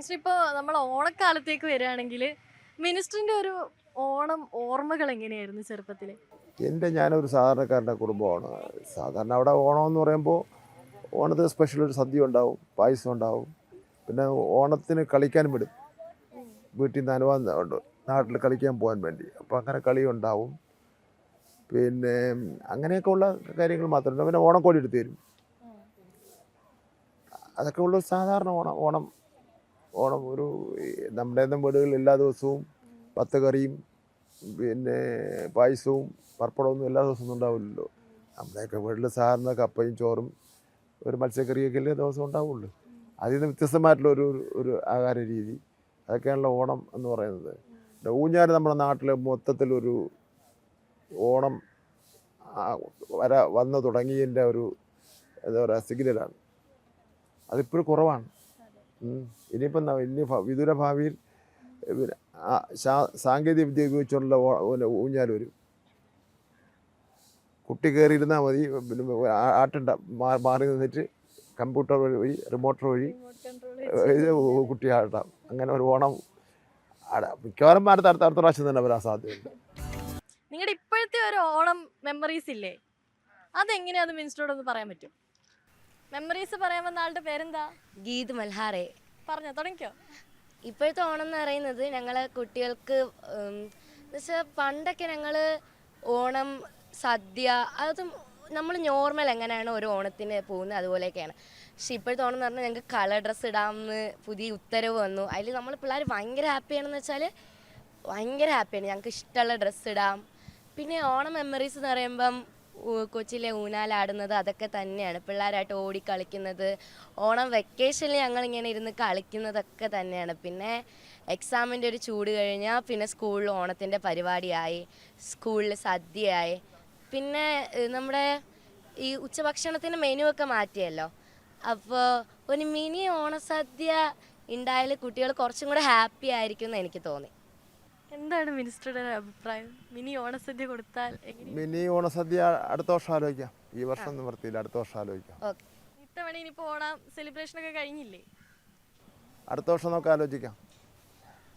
Minister ഇപ്പോൾ നമ്മൾ ഓണക്കാലത്തേക്ക് വരികയാണെങ്കിൽ മിനിസ്റ്ററിന്റെ ഒരു ഓണം ഓർമ്മകൾ എങ്ങനെയായിരുന്നു ചെറുപ്പത്തിൽ എന്റെ ഞാനൊരു സാധാരണക്കാരന്റെ കുടുംബമാണ്. സാധാരണ അവിടെ ഓണം എന്ന് പറയുമ്പോൾ ഓണത്തിന് സ്പെഷ്യൽ ഒരു സദ്യ ഉണ്ടാവും പായസം ഉണ്ടാവും. പിന്നെ ഓണത്തിന് കളിക്കാൻ വിടും. വീട്ടിൽ നിന്ന് അനുവാദം ഉണ്ട്. നാട്ടിൽ കളിക്കാൻ പോകാൻ വേണ്ടി. അപ്പോൾ അങ്ങനെ കളി ഉണ്ടാവും. പിന്നെ അങ്ങനെയൊക്കെ ഉള്ള കാര്യങ്ങൾ മാത്രമല്ല പിന്നെ ഓണക്കോടി എടുത്തു തരും. അതൊക്കെ ഉള്ള സാധാരണ ഓണം ഓണം ഓണം ഒരു നമ്മുടെ വീടുകളിൽ എല്ലാ ദിവസവും പത്ത് കറിയും പിന്നെ പായസവും പപ്പടമൊന്നും എല്ലാ ദിവസവും ഉണ്ടാവില്ലല്ലോ. നമ്മുടെയൊക്കെ വീട്ടിൽ സാധാരണ കപ്പയും ചോറും ഒരു മത്സ്യക്കറിയൊക്കെ എല്ലാ ദിവസവും ഉണ്ടാവുള്ളൂ. അതിൽ നിന്ന് വ്യത്യസ്തമായിട്ടുള്ള ഒരു ഒരു ആഹാര രീതി അതൊക്കെയാണല്ലോ ഓണം എന്ന് പറയുന്നത്. ഊഞ്ഞാൽ നമ്മുടെ നാട്ടിൽ മൊത്തത്തിലൊരു ഓണം വര വന്ന് തുടങ്ങിയതിന്റെ ഒരു എന്താ പറയുക സിഗ്നലാണ്. അതിപ്പോഴും കുറവാണ്. ഇനിയിപ്പം വലിയ വിദൂര ഭാവിയിൽ സാങ്കേതിക വിദ്യ ഉപയോഗിച്ചുള്ള ഊഞ്ഞാൽ വരും. കുട്ടി കയറിയിരുന്നാൽ മതി ആട്ടണ്ട മാറി നിന്നിട്ട് കമ്പ്യൂട്ടർ വഴി റിമോട്ടർ വഴി കുട്ടി ആട്ടാം അങ്ങനെ ഒരു ഓണം മിക്കവാറും അടുത്ത അടുത്ത അടുത്ത പ്രാവശ്യം തന്നെ വരാൻ സാധ്യതയുണ്ട്. നിങ്ങളുടെ ഇപ്പോഴത്തെ ഒരു ഓണം മെമ്മറീസ് ഇല്ലേ? അതെങ്ങനെയാന്ന് മിനിസ്റ്ററോടൊന്ന് പറയാൻ പറ്റും മെമ്മറീസ് പറയാൻ വന്ന ആളുടെ പേരെന്താ? ഗീത് മൽഹാറെ. പറഞ്ഞോ തുടങ്ങിക്കോ. ഇപ്പോഴത്തെ ഓണം എന്ന് പറയുന്നത് ഞങ്ങളെ കുട്ടികൾക്ക് എന്നുവെച്ചാൽ പണ്ടൊക്കെ ഞങ്ങൾ ഓണം സദ്യ അതും നമ്മൾ നോർമൽ എങ്ങനെയാണ് ഒരു ഓണത്തിന് പോകുന്നത് അതുപോലെയൊക്കെയാണ്. പക്ഷെ ഇപ്പോഴത്തെ ഓണം എന്ന് പറഞ്ഞാൽ ഞങ്ങൾക്ക് കളർ ഡ്രസ്സ് ഇടാമെന്ന് പുതിയ ഉത്തരവ് വന്നു. അതിൽ നമ്മൾ പിള്ളേർ ഭയങ്കര ഹാപ്പിയാണെന്ന് വെച്ചാൽ ഭയങ്കര ഹാപ്പിയാണ് ഞങ്ങൾക്ക് ഇഷ്ടമുള്ള ഡ്രസ്സ് ഇടാം. പിന്നെ ഓണം മെമ്മറീസ് എന്ന് പറയുമ്പം കൊച്ചിയിലെ ഊനാലാടുന്നത് അതൊക്കെ തന്നെയാണ്. പിള്ളേരായിട്ട് ഓടി കളിക്കുന്നത് ഓണം വെക്കേഷനിൽ ഞങ്ങൾ ഇങ്ങനെ ഇരുന്ന് കളിക്കുന്നതൊക്കെ തന്നെയാണ്. പിന്നെ എക്സാമിന്റെ ഒരു ചൂട് കഴിഞ്ഞാൽ പിന്നെ സ്കൂളിൽ ഓണത്തിന്റെ പരിപാടിയായി സ്കൂളിൽ സദ്യയായി. പിന്നെ നമ്മുടെ ഈ ഉച്ചഭക്ഷണത്തിന് മെനു ഒക്കെ മാറ്റിയല്ലോ. അപ്പോൾ ഒരു മിനി ഓണസദ്യ ഉണ്ടായാൽ കുട്ടികൾ കുറച്ചും കൂടെ ഹാപ്പി ആയിരിക്കും എന്ന് എനിക്ക് തോന്നി. എന്താണ് മിനിസ്റ്ററുടെ അഭിപ്രായം? മിനി ഓണസദ്യ കൊടുത്താൽ മിനി ഓണസദ്യ അടുത്ത വർഷം ആലോചിക്കാം. ഈ വർഷം നിവർത്തിയില്ല അടുത്ത വർഷം ആലോചിക്കാം. ഓക്കെ ഇത്തവണ ഇനിയിപ്പോ ഓണം സെലിബ്രേഷൻ ഒക്കെ കഴിഞ്ഞില്ലേ? അടുത്ത വർഷം നമുക്ക് ആലോചിക്കാം.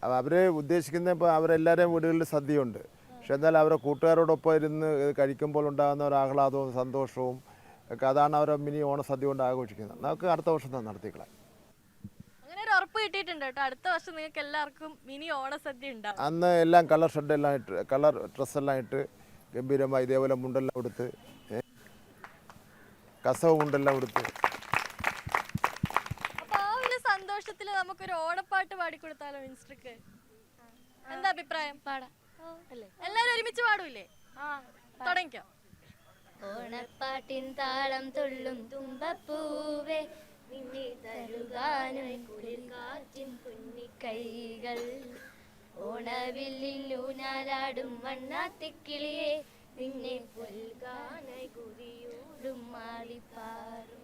അപ്പോൾ അവർ ഉദ്ദേശിക്കുന്ന ഇപ്പോൾ അവരെല്ലാവരെയും വീടുകളിൽ സദ്യയുണ്ട്. പക്ഷെ എന്നാൽ അവരെ കൂട്ടുകാരോടൊപ്പം ഇരുന്ന് ഇത് കഴിക്കുമ്പോൾ ഉണ്ടാകുന്ന ഒരു ആഹ്ലാദവും സന്തോഷവും ഒക്കെ അതാണ് അവരെ മിനി ഓണസദ്യ കൊണ്ട് ആഘോഷിക്കുന്നത്. നമുക്ക് അടുത്ത വർഷം തന്നെ നടത്തിക്കളാം. കിട്ടിയിട്ടുണ്ട്? കേട്ടോ അടുത്ത വർഷം നിങ്ങൾക്ക് എല്ലാവർക്കും മിനി ഓണസദ്യ ഉണ്ടാവും. അന്ന് എല്ലാം കളർ ഷെഡ് എല്ലാം ഇട്ട് കളർ ഡ്രസ്സെല്ലാം ഇട്ട് ഗംഭീരമായി ഇതേപോലെ മുണ്ടെല്ലാം കൊടുത്ത് കസവ മുണ്ടെല്ലാം കൊടുത്ത് അപ്പൊ ആ ഒരു സന്തോഷത്തിൽ നമുക്കൊരു ഓണപ്പാട്ട് പാടിക്കൊടുത്താലോ മിനിസ്റ്റർക്ക്? എന്താ അഭിപ്രായം? പാടാം. എല്ലാരും ഒരുമിച്ച് പാടൂലേ? തുടങ്ങിക്കോ. ഓണപ്പാട്ടിൻ താളം തുള്ളും തുമ്പപ്പൂവേ നിന്നെ തരുകാനും കുഞ്ഞിക്കൈകൾ ഓണവില്ലിൽ ഊനാലാടും വണ്ണാത്തിക്കിളിയെ. നിന്നെ പുൽകാനൈ കുതിയൂടും മാറിപ്പാറും